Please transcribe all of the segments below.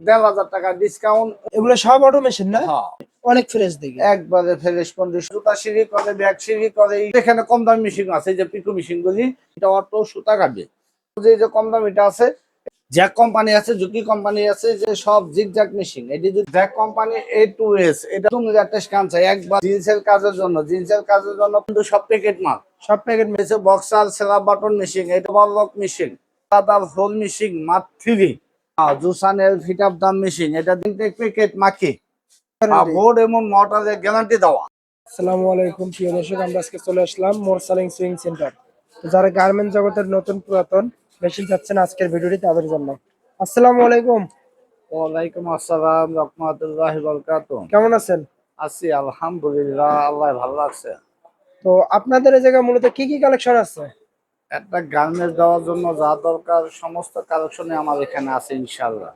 দেড় হাজার টাকা ডিসকাউন্ট এগুলো সব অটোমেশন না? হ্যাঁ। অনেক ফ্রেশ দেখি। একবারে ফ্রেশ কন্ডিশন সুতা সিঁড়ি করে ব্যাগ সিঁড়ি করে এখানে কম দামি মেশিন আছে এই যে পিকু মেশিন গুলি এটা অটো সুতা কাটবে। যে যে কম দামিটা আছে জ্যাক কোম্পানি আছে জুকি কোম্পানি আছে যে সব জিগজ্যাক মেশিন এটি যদি Jack company A two S এটা তুমি একটা স্ক্যান চাই একবার জিন্সের কাজের জন্য জিন্সের কাজের জন্য কিন্তু সব প্যাকেট মাল। সব প্যাকেট হচ্ছে বক্সার সেলা বাটন মেশিন এটা বলক মেশিন দাদার হোল মেশিন মাত থ্রি জুসানের ফিট আপ দাম মেশিন এটা প্যাকেট মাখি। বোর্ড এবং মোটরের গ্যারান্টি দেওয়া। আসসালামু আলাইকুম প্রিয় দর্শক আমরা আজকে চলে আসলাম মোরসালিং সুইং সেন্টার তো যারা গার্মেন্ট জগতের নতুন পুরাতন মেশিন চাচ্ছেন আজকের ভিডিওটি তাদের জন্য। আসসালামু আলাইকুম। ওয়ালাইকুম আসসালাম রহমতুল্লাহ বরকাত কেমন আছেন? আছি আলহামদুলিল্লাহ আল্লাহ ভালো লাগছে তো আপনাদের এই জায়গায় মূলত কি কি কালেকশন আছে? একটা গার্মেন্টস দেওয়ার জন্য যা দরকার সমস্ত কালেকশনে আমার এখানে আছে ইনশাল্লাহ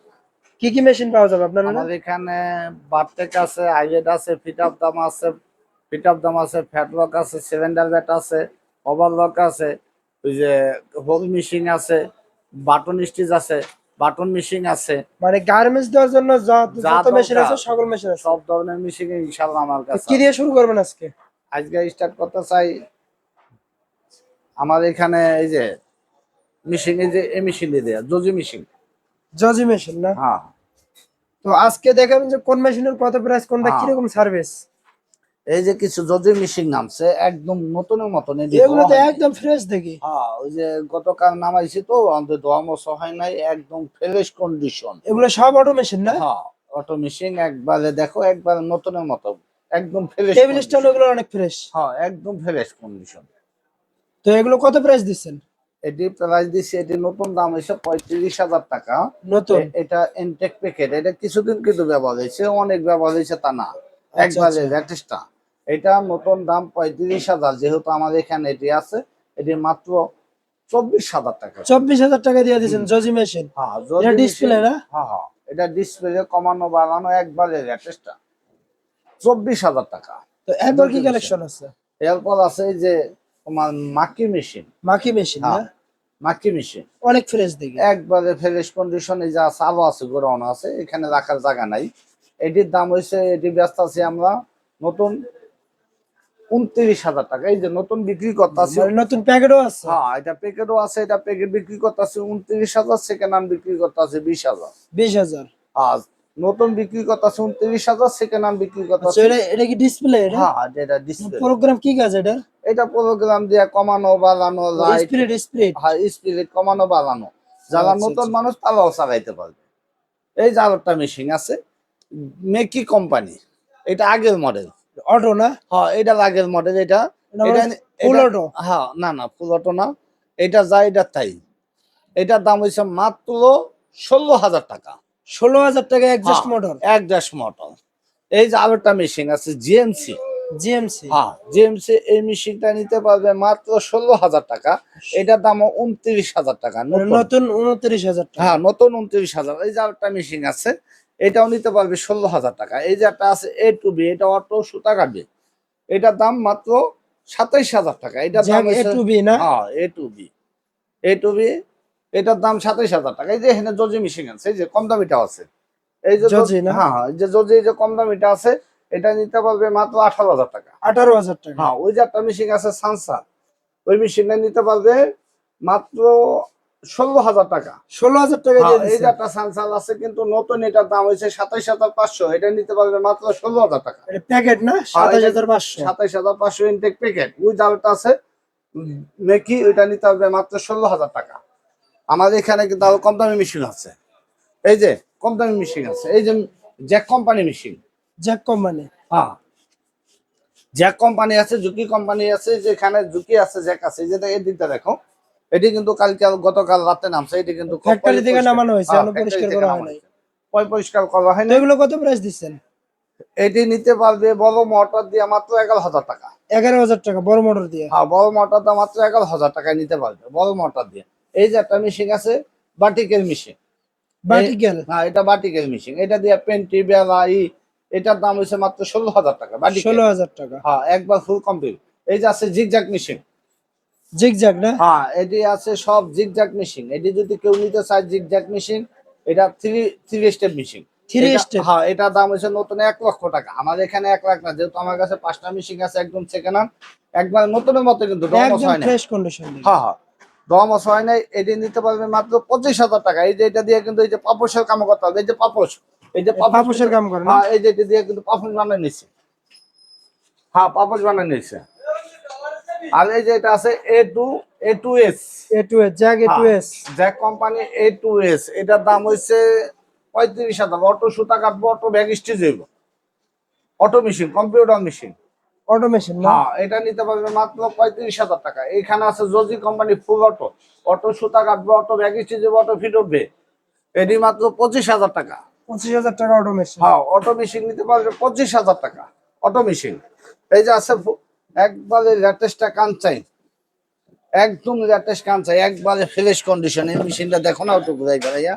কি কি মেশিন পাওয়া যাবে আপনার আমার এখানে বারটেক আছে আইলেট আছে ফিট আপ দাম আছে ফিট আপ দাম আছে ফ্যাটলক আছে সিলিন্ডার ব্যাট আছে ওভারলক আছে ওই যে হোল মেশিন আছে বাটন স্টিচ আছে বাটন মেশিন আছে। মানে গার্মেন্টস দেওয়ার জন্য যত যত মেশিন আছে সকল মেশিন আছে। সব ধরনের মেশিন ইনশাল্লাহ আমার কাছে কি দিয়ে শুরু করবেন আজকে? আজকে স্টার্ট করতে চাই আমার এখানে এই যে মেশিন এই যে এই মেশিন দিয়ে দেয়া জজি মেশিন জজি মেশিন না? হ্যাঁ। তো আজকে দেখাবেন যে কোন মেশিনের কত প্রাইস কোনটা হ্যাঁ। কীরকম সার্ভিস এই যে কিছু জজি মেশিন নামছে একদম নতুনের মতন এগুলো তো একদম ফ্রেশ দেখি। হ্যাঁ ওই যে গতকাল নামাইছি তো অন্তত ধোয়া মশা হয় নাই একদম ফ্রেশ কন্ডিশন এগুলো সব অটোমেশন না? হ্যাঁ অটো মেশিন একবারে দেখো একবারে নতুনের মতো একদম ফ্রেশ টেবিল স্ট্যান্ড ওগুলো অনেক ফ্রেশ হ্যাঁ একদম ফ্রেশ কন্ডিশন তো এগুলো কত প্রাইস দিচ্ছেন? এটি প্রাইস দিচ্ছে এটি নতুন দাম হয়েছে পঁয়ত্রিশ হাজার টাকা। নতুন? এটা ইনটেক প্যাকেট এটা কিছুদিন কিন্তু ব্যবহার হয়েছে অনেক ব্যবহার হয়েছে তা না। একবারে আচ্ছা। লেটেস্টটা এটা নতুন দাম পঁয়ত্রিশ হাজার যেহেতু আমাদের এখানে এটি আছে এটি মাত্র চব্বিশ হাজার টাকা। চব্বিশ হাজার টাকা দিয়ে দিচ্ছেন জজি মেশিন হ্যাঁ এটা ডিসপ্লে না? হ্যাঁ হ্যাঁ। এটা ডিসপ্লে কমানো বাড়ানো একবারে লেটেস্টটা চব্বিশ হাজার টাকা। তো এরপর কি কালেকশন আছে? এরপর আছে যে মাকি মেশিন। মাকি মেশিন না? হ্যাঁ মাকি মেশিন। অনেক ফ্রেশ দেখি। একবারে ফ্রেশ কন্ডিশনে যা চালু আছে গোডাউন আছে এখানে রাখার জায়গা নাই। এটির দাম হয়েছে এটি ব্যস্ত আছি আমরা নতুন উনত্রিশ হাজার টাকা। এই যে নতুন বিক্রি করতেছি মানে নতুন প্যাকেটও আছে? হ্যাঁ এটা প্যাকেটও আছে এটা প্যাকেট বিক্রি করতেছি উনত্রিশ হাজার সেকেন্ড হ্যান্ড বিক্রি করতেছি বিশ হাজার। বিশ হাজার? আর নতুন বিক্রি করতেছি উনত্রিশ হাজার সেকেন্ড হ্যান্ড বিক্রি আচ্ছা করতেছি এটা কি ডিসপ্লে হ্যাঁ এটা ডিসপ্লে প্রোগ্রাম কি কাজ এটা? এটা প্রোগ্রাম দিয়ে কমানো বাড়ানো light spirit spirit high speed কমানো বাড়ানো। যারা আচ্ছা, নতুন আচ্ছা। মানুষ তারাও চালাইতে পারবে। এই যে আরেকটা মেশিন আছে মেকি কোম্পানি এটা আগের মডেল অটো না? হ্যাঁ এটা আগের মডেল এটা ফুল অটো হ্যাঁ না না ফুল অটো না। এটা যা এটা তাই। এটার দাম হয়েছে মাত্র ষোলো হাজার টাকা। ষোলো হাজার টাকা হ্যাঁ। মোটর এক মোটর এই যে আরেকটা মেশিন আছে জিএমসি জিএমসি হ্যাঁ জিএমসি এই মেশিনটা নিতে পারবে মাত্র ষোলো হাজার টাকা। এটার দাম উনত্রিশ হাজার টাকা নতুন। উনত্রিশ হাজার টাকা। হ্যাঁ নতুন উনত্রিশ হাজার। এই যে আরেকটা মেশিন আছে এটাও নিতে পারবে ষোলো হাজার টাকা। এই যে একটা আছে এ টু বি এটা অটো সুতা কাটবে। এটার দাম মাত্র সাতাইশ হাজার টাকা। এটার দাম এ টু বি না? হ্যাঁ A two B A two B এটার দাম সাতাইশ হাজার টাকা। এই যে এখানে জজি মেশিন আছে এই যে কম দামিটা আছে। এই যে হ্যাঁ হ্যাঁ, এই যে জজি এই যে কম দামিটা আছে এটা নিতে পারবে মাত্র আঠারো হাজার টাকা। আঠারো হাজার টাকা। হ্যাঁ ওই যে একটা মেশিন আছে সানসার ওই মেশিনটা নিতে পারবে মাত্র ষোলো হাজার টাকা। ষোলো হাজার টাকা হ্যাঁ, এই যে একটা সানসাল আছে কিন্তু নতুন এটার দাম হয়েছে সাতাইশ হাজার পাঁচশো এটা নিতে পারবে মাত্র ষোলো হাজার টাকা। প্যাকেট না? সাতাশ হাজার পাঁচশো। সাতাইশ হাজার পাঁচশো ইনটেক প্যাকেট ওই জালটা আছে মেকি ওইটা নিতে পারবে মাত্র ষোলো হাজার টাকা। আমাদের এখানে কিন্তু আরও কম দামি মেশিন আছে। এই যে কম দামি মেশিন আছে। এই যে Jack company machine Jack company. হ্যাঁ। জ্যাক কোম্পানি আছে জুকি কোম্পানি আছে যেখানে জুকি আছে জ্যাক আছে এই যে এই দিকটা দেখো এটি কিন্তু কালকে গতকাল রাতে নামছে এটি কিন্তু ফ্যাক্টরি থেকে নামানো হয়েছে হ্যাঁ, এখনও factory পরিষ্কার করা নামানো হয় পয় পরিষ্কার করা হয় তো না এগুলো কত প্রাইস দিচ্ছেন? এটি নিতে পারবে বড় মোটর দিয়ে মাত্র এগারো হাজার টাকা। এগারো হাজার টাকা বড় মোটর দিয়ে? হ্যাঁ বড় মোটরটা মাত্র এগারো হাজার টাকায় নিতে পারবে বড় মোটর দিয়ে। এই যে একটা মেশিন আছে বাটিকের মেশিন বাটিক্যাল হ্যাঁ এটা বাটিকের মেশিন এটা দিয়ে পেন্টি বেলা এটার দাম হচ্ছে মাত্র ষোলো হাজার টাকা ষোলো হাজার টাকা। হ্যাঁ একবার ফুল কমপ্লিট এই যে আছে জিগজ্যাক মেশিন জিগজ্যাগ না? হ্যাঁ এটি আছে সব জিগজ্যাক মেশিন এটি যদি কেউ নিতে চায় জিগজ্যাক মেশিন এটা থ্রি থ্রি স্টেপ মেশিন এটা- হ্যাঁ এটার দাম নতুন এক লক্ষ টাকা। এখানে এক লাখ না যেহেতু আমার কাছে পাঁচটা মেশিন আছে একদম সেকেন্ড হ্যান্ড একবার নতুনের মতো কিন্তু ডমস হয় না হ্যাঁ হ্যাঁ ডমস হয় এটি নিতে পারবে মাত্র পঁচিশ হাজার টাকা। এই যে এটা দিয়ে কিন্তু এই যে পাপোশের কাম করতে হবে। এই যে পাপোশ এই যে পাপোশ পাপোশের কাম করে না? হ্যাঁ এই যে এটা দিয়ে কিন্তু পাপোশ বানিয়ে নিচ্ছে হ্যাঁ পাপোশ বানিয়ে নিচ্ছে আর এই যে এটা আছে A two A two S A two S Jack A two S Jack company A two S এটার দাম হচ্ছে পঁয়ত্রিশ হাজার। অটো সুতা কাটবো অটো ব্যাগ স্টিচ হইব। Auto machine computer machine automation না? হ্যাঁ এটা নিতে পারবে মাত্র পঁয়ত্রিশ হাজার টাকা। এখানে আছে জজি কোম্পানি ফুল অটো অটো সুতা কাটবে অটো ব্যাগ স্টিচ হইব অটো ফিট উঠবে। এটি মাত্র পঁচিশ হাজার টাকা। পঁচিশ হাজার টাকা অটোমেশন হ্যাঁ অটো মেশিন নিতে পারবে পঁচিশ হাজার টাকা অটো মেশিন এই যে আছে একবারে লেটেস্টটা কাঞ্চাই একদম লেটেস্ট কাঞ্চাই একবারে ফ্রেশ কন্ডিশন এই মেশিনটা দেখো না ওটুকু যাই ভাইয়া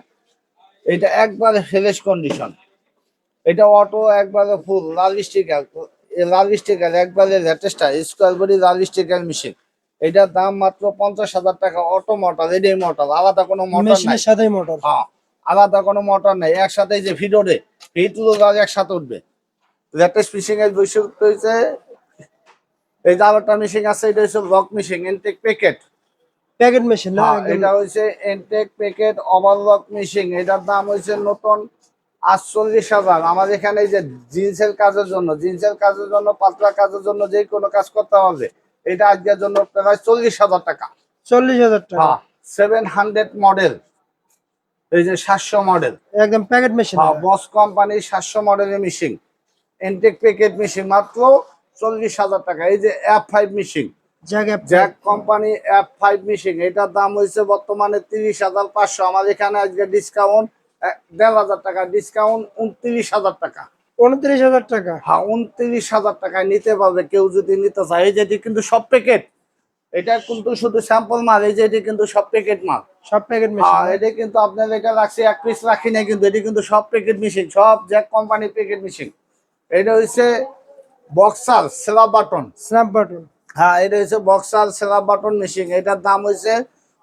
এটা একবারে ফ্রেশ কন্ডিশন এটা অটো একবারে ফুল লাল স্টিকার লাল স্টিকার একবারে লেটেস্ট স্কোয়ার বডি লাল স্টিকার মেশিন এটার দাম মাত্র পঞ্চাশ হাজার টাকা অটো মোটর এটাই মোটর আলাদা কোনো মোটর নাই। সাথে মোটর হ্যাঁ। আলাদা কোনো মোটর নেই একসাথে যে ভিডিওতে হিট গাছ একসাথে উঠবে। লেটেস্ট ফিশিং এর বৈশিষ্ট্য হচ্ছে এই যে আরেকটা মেশিন আছে এটা হচ্ছে lock machine intact packet packet machine না হ্যাঁ, এটা হচ্ছে ইনটেক প্যাকেট ওভারলক মেশিন এটার দাম হচ্ছে নতুন আটচল্লিশ হাজার। আমার এখানে এই যে জিন্সের কাজের জন্য জিন্সের কাজের জন্য পাতলা কাজের জন্য যে কোনো কাজ করতে হবে এটা আজকের জন্য প্রায় চল্লিশ হাজার টাকা। চল্লিশ হাজার টাকা। সেভেন হান্ড্রেড মডেল এই যে সাতশো মডেল একদম প্যাকেট মেশিন হ্যাঁ বস কোম্পানির সাতশো মডেলের মেশিন ইনটেক প্যাকেট মেশিন মাত্র চল্লিশ হাজার টাকা। এই যে F five machine Jack Jack company F five machine এটার দাম হয়েছে বর্তমানে তিরিশ হাজার পাঁচশো। আমার এখানে আজকে ডিসকাউন্ট দেড় হাজার টাকা। ডিসকাউন্ট উনত্রিশ হাজার টাকা। উনত্রিশ হাজার টাকা। হ্যাঁ উনত্রিশ হাজার টাকায় নিতে পারবে কেউ যদি নিতে চায়। এই যেটি কিন্তু সব প্যাকেট এটা কিন্তু শুধু স্যাম্পল মাল এই যে এটি কিন্তু সব প্যাকেট মাল। সব প্যাকেট মেশিন এটা কিন্তু আপনার এটা রাখছি এক পিস রাখি না কিন্তু এটি কিন্তু সব প্যাকেট মেশিন সব জ্যাক কোম্পানি প্যাকেট মেশিন এটা হচ্ছে বক্সার সেলা বাটন স্ন্যাপ বাটন হ্যাঁ এটা হচ্ছে বক্সার সেলা বাটন মেশিন এটার দাম হচ্ছে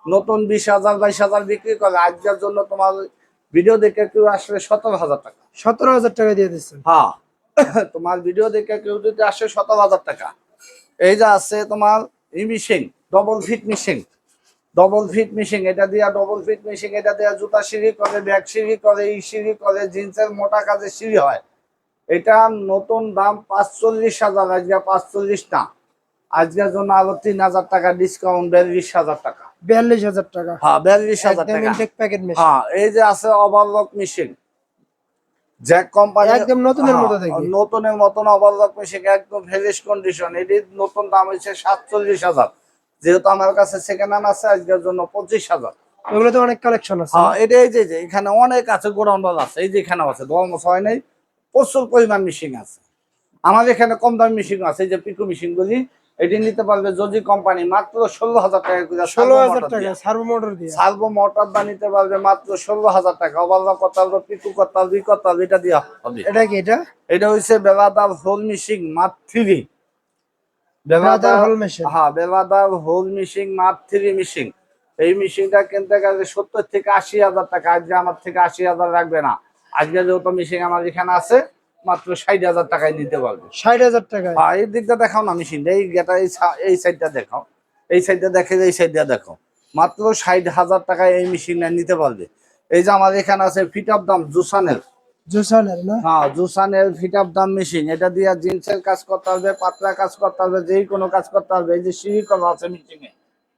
নতুন বিশ হাজার বাইশ হাজার বিক্রি করে। আজকের জন্য তোমার ভিডিও দেখে কেউ আসলে সতেরো হাজার টাকা। সতেরো হাজার টাকা দিয়ে দিচ্ছেন। হ্যাঁ তোমার ভিডিও দেখে কেউ যদি আসে সতেরো হাজার টাকা। এই যে আছে তোমার ই machine double fit machine double fit machine এটা দিয়া ডবল ফিট মেশিন এটা দিয়া জুতা সিঁড়ি করে ব্যাগ সিঁড়ি করে ই সিঁড়ি করে জিন্সের মোটা কাজে সিঁড়ি হয়। এটা নতুন দাম পাঁচচল্লিশ হাজার আজকে পাঁচচল্লিশ না। আজকের জন্য আরও তিন হাজার টাকা ডিসকাউন্ট বিয়াল্লিশ হাজার টাকা। বিয়াল্লিশ হাজার টাকা। হ্যাঁ বিয়াল্লিশ হাজার টাকা। হ্যাঁ এই যে আছে ওভারলক মেশিন জ্যাক কোম্পানি একদম নতুনের মতো দেখি। নতুনের মতন ওভারলক মেশিন একদম ফ্রেশ কন্ডিশন এটির নতুন দাম হচ্ছে সাতচল্লিশ হাজার। যেহেতু আমার কাছে সেকেন্ড হ্যান্ড আছে আজকের জন্য পঁচিশ হাজার। এগুলো তো অনেক কালেকশন আছে। হ্যাঁ এটা এই যে যে এখানে অনেক আছে গোডাউন আছে এই যে এখানে আছে ধর্মস হয় নাই। প্রচুর পরিমাণ মেশিন আছে। আমাদের এখানে কম দামি মেশিন আছে এই যে পিকু মেশিন গুলি এটি নিতে পারবে যদি কোম্পানি মাত্র ষোলো হাজার টাকা করে ষোলো হাজার টাকা সার্ভো মোটর দিয়ে। সার্ভো মোটর দা নিতে পারবে মাত্র ষোলো হাজার টাকা। ওভারলক করতে পারবে পিকু করতে পারবে ই করতে পারবে এটা হবে এটা কি এটা? এটা হচ্ছে বেলাদার হোল মিশিং মাত থ্রি whole machine। হ্যাঁ বেলাদার হোল মিশিং মাত থ্রি মিশিং। এই মিশিংটা কিনতে গেলে সত্তর থেকে আশি হাজার টাকা। আজকে আমার থেকে আশি হাজার রাখবে না। আজকে যেহেতু মিশিং আমার এখানে আছে মাত্র ষাট হাজার টাকায় নিতে পারবে। ষাট হাজার টাকায়? হ্যাঁ এই দিকটা দেখাও না মেশিনটা এই গেটা এই সাইডটা দেখাও। এই সাইডটা দেখে এই সাইডটা দেখো মাত্র ষাট হাজার টাকায় এই মেশিনটা নিতে পারবে। এই যে এখানে আছে ফিট দাম জুসানের জোসানের না? হ্যাঁ জুসানের ফিট অফ দাম মেশিন এটা দিয়ে জিন্সের কাজ করতে হবে পাতলা কাজ করতে হবে যেই কোনো কাজ করতে হবে। এই যে সিঁড়ি করা আছে মেশিনে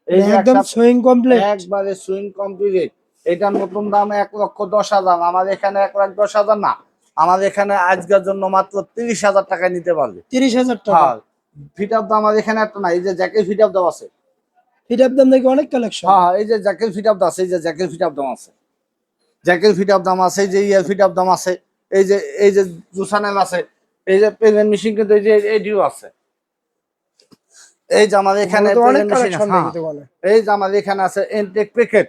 এই একদম সুইং কমপ্লিট একবারে সুইং কমপ্লিট এটা নতুন দাম এক লক্ষ দশ হাজার। আমার এখানে এক লাখ দশ হাজার না। আমার এখানে আজকের জন্য মাত্র তিরিশ হাজার টাকায় নিতে পারবে। তিরিশ হাজার টাকা? হ্যাঁ ফিট অফ দাম আমার এখানে একটা না এই যে জ্যাকেট ফিট অফ দাম আছে। এটার দাম দেখি অনেক কালেকশন হ্যাঁ এই যে জ্যাকেট ফিট অফ দাম আছে এই যে জ্যাকেট ফিট অফ দাম আছে। জ্যাকেট ফিট অফ দাম আছে এই যে ইয়ার ফিট অফ দাম আছে এই যে এই যে জুসানেল আছে এই যে পেমেন্ট মেশিন কিন্তু এই যে এডিও আছে। এই যে আমার এখানে হ্যাঁ। এই যে আমাদের এখানে আছে এনটেক প্যাকেট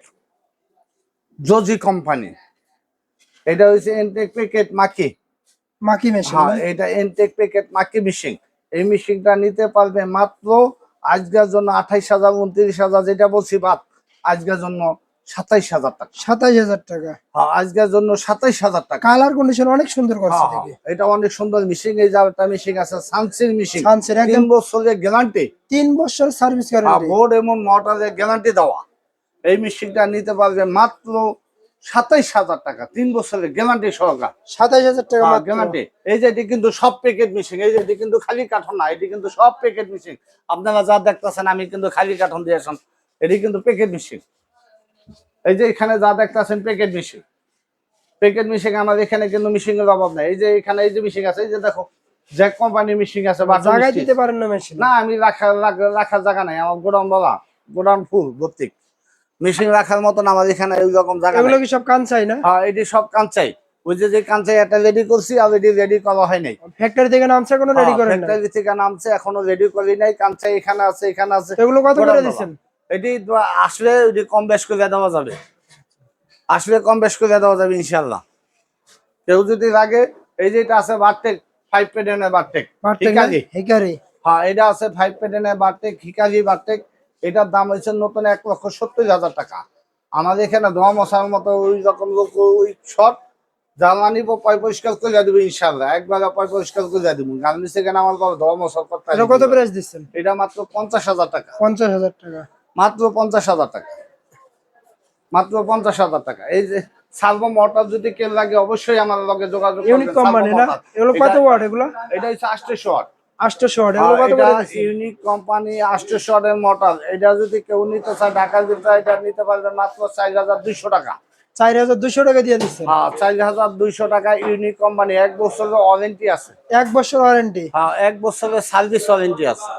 জজি কোম্পানি এটা হচ্ছে এনটেক প্যাকেট মাকি মাকি মেশিন হ্যাঁ এটা এনটেক প্যাকেট মাকি মেশিন এই মেশিনটা নিতে পারবে মাত্র আজকের জন্য আঠাইশ হাজার উনত্রিশ হাজার যেটা বলছি বাদ আজকের জন্য সাতাইশ হাজার টাকা। সাতাইশ হাজার টাকা। হ্যাঁ, আজকের জন্য সাতাইশ হাজার টাকা। কালার কন্ডিশন অনেক সুন্দর করছে হ্যাঁ, হ্যাঁ, এটা অনেক সুন্দর মিশিং এই যে একটা মিশিং আছে সানসির মিশিং সানসের তিন বছরের গ্যারান্টি তিন বছর সার্ভিস গ্যারান্টি বোর্ড এবং মোটরের গ্যারান্টি দেওয়া। এই মিশিংটা নিতে পারবে মাত্র সাতাইশ হাজার টাকা তিন বছরের গ্যারান্টি সহকার। সাতাইশ হাজার টাকা। গ্যারান্টি এই যে এটি কিন্তু সব প্যাকেট মিশিং এই যে এটি কিন্তু খালি কাঠন না এটি কিন্তু সব প্যাকেট মিশিং আপনারা যা দেখতেছেন আমি কিন্তু খালি কাঠন দিয়েছেন এটি কিন্তু প্যাকেট মিশিং এই যে এখানে যা দেখতেছেন প্যাকেট মিশিং প্যাকেট মিশিং আমার এখানে কিন্তু মিশিং এর অভাব নাই। এই যে এখানে এই যে মিশিং আছে এই যে দেখো জ্যাক কোম্পানির মিশিং আছে বা জায়গায় দিতে পারেন না মেশিন না আমি রাখ- রাখার জায়গা নাই আমার গোডাউন বলা গোডাউন ফুল ভর্তি মেশিন রাখার মতন আমার এখানে ওই রকম জায়গা এগুলো কি সব কানসাই না? হ্যাঁ এটি সব কাঞ্চাই ওই যে যে কাঞ্চাই একটা রেডি করছি আর এটি রেডি করা হয় নাই। ফ্যাক্টরি থেকে নামছে কোনো রেডি হ্যাঁ, করেন ফ্যাক্টরি থেকে নামছে এখনও রেডি করি নাই। কাঞ্চাই এখানে আছে এখানে আছে। এগুলো কত করে এটি আসলে ওটি কম বেশ করে দেওয়া যাবে। আসলে কম বেশ করে দেওয়া যাবে ইনশাল্লাহ কেউ যদি লাগে এই যে এটা আছে বারটেক ফাইভ পেডেনের বারটেক হিকারি। হেকারি। হ্যাঁ এটা আছে ফাইভ পেডেনের বারটেক হিকারি বারটেক এটার দাম হচ্ছে নতুন এক লক্ষ সত্তর হাজার টাকা। আমাদের এখানে ধোয়া মশার মতো ওই রকম লোক ওই শট জ্বালানি পয় পরিষ্কার করে দেবো ইনশাল্লাহ একবার পয় পরিষ্কার করে দেবো। গার্মেন্টস থেকে আমার পর ধোয়া মশার করতে কত প্রাইস দিচ্ছেন? এটা মাত্র পঞ্চাশ হাজার টাকা। পঞ্চাশ হাজার টাকা। মাত্র পঞ্চাশ হাজার টাকা। মাত্র পঞ্চাশ হাজার টাকা। এই যে সালভো মোটর যদি কেউ লাগে অবশ্যই আমার লগে যোগাযোগ ইউনিক কোম্পানি না? এগুলো কত ওয়াট এগুলো? এটা হচ্ছে আষ্টশো ওয়াট ওয়াট ইউনিক কোম্পানি ওয়াটের মোটর এটা যদি কেউ নিতে চায় ঢাকা দিতে এটা নিতে পারবে মাত্র চার হাজার দুইশো টাকা। চার হাজার দুশো টাকা দিয়ে দিচ্ছেন হ্যাঁ টাকা ইউনিক কোম্পানি এক বছরের ওয়ারেন্টি আছে। এক বছর ওয়ারেন্টি হ্যাঁ এক বছরের সার্ভিস ওয়ারেন্টি আছে।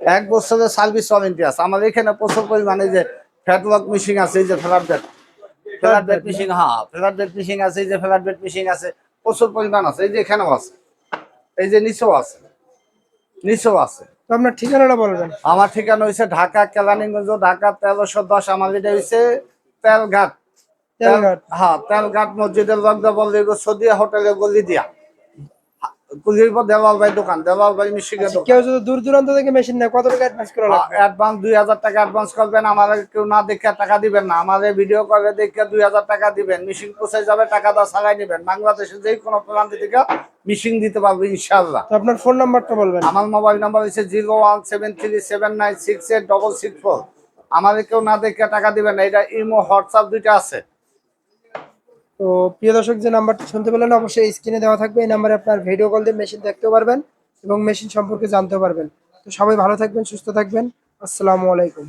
এক বছরের সার্ভিস ওয়ারেন্টি আছে। আমাদের এখানে প্রচুর পরিমাণে যে ফ্যাটলক মেশিন আছে এই যে flat bed flat bed machine হ্যাঁ ফ্ল্যাট বেড মেশিন আছে এই যে ফ্ল্যাট বেড মেশিন আছে প্রচুর পরিমাণ আছে এই যে এখানেও আছে। এই যে নিচেও আছে। নিচেও আছে। আপনার ঠিকানাটা বলবেন আমার ঠিকানা হয়েছে ঢাকা কেলানিগঞ্জ ঢাকা তেরোশো দশ আমার এটা হয়েছে তেলঘাট। তেলঘাট। হ্যাঁ তেলঘাট মসজিদের লগদা বললি সদিয়া হোটেলে গলি দিয়া। কুলির পর দেওয়াল ভাই দোকান দেওয়াল ভাই মিশিকের কেউ যদি দূর দূরান্ত থেকে মেশিন নেয় কত টাকা অ্যাডভান্স করা লাগবে? অ্যাডভান্স দুই হাজার টাকা অ্যাডভান্স করবেন আমাদের কেউ না দেখে টাকা দিবেন না। আমাদের ভিডিও করে দেখে দুই হাজার টাকা দিবেন। মিশিং পৌঁছে যাবে টাকা দা ছাড়াই নেবেন। বাংলাদেশে যে কোনো প্রান্ত থেকে মিশিং দিতে পারবে ইনশাল্লাহ আপনার ফোন নাম্বারটা বলবেন। আমার মোবাইল নাম্বার হচ্ছে zero one seven three seven nine six eight double six four আমাদের কেউ না দেখে টাকা দিবেন না। এটা ইমো হোয়াটসঅ্যাপ দুইটা আছে। তো প্রিয় দর্শক, যে নাম্বারটা শুনতে পেলেন, অবশ্যই স্ক্রিনে দেওয়া থাকবে। এই নাম্বারে আপনার ভিডিও কল দিয়ে মেশিন দেখতেও পারবেন এবং মেশিন সম্পর্কে জানতেও পারবেন। তো সবাই ভালো থাকবেন, সুস্থ থাকবেন। আসসালামু আলাইকুম।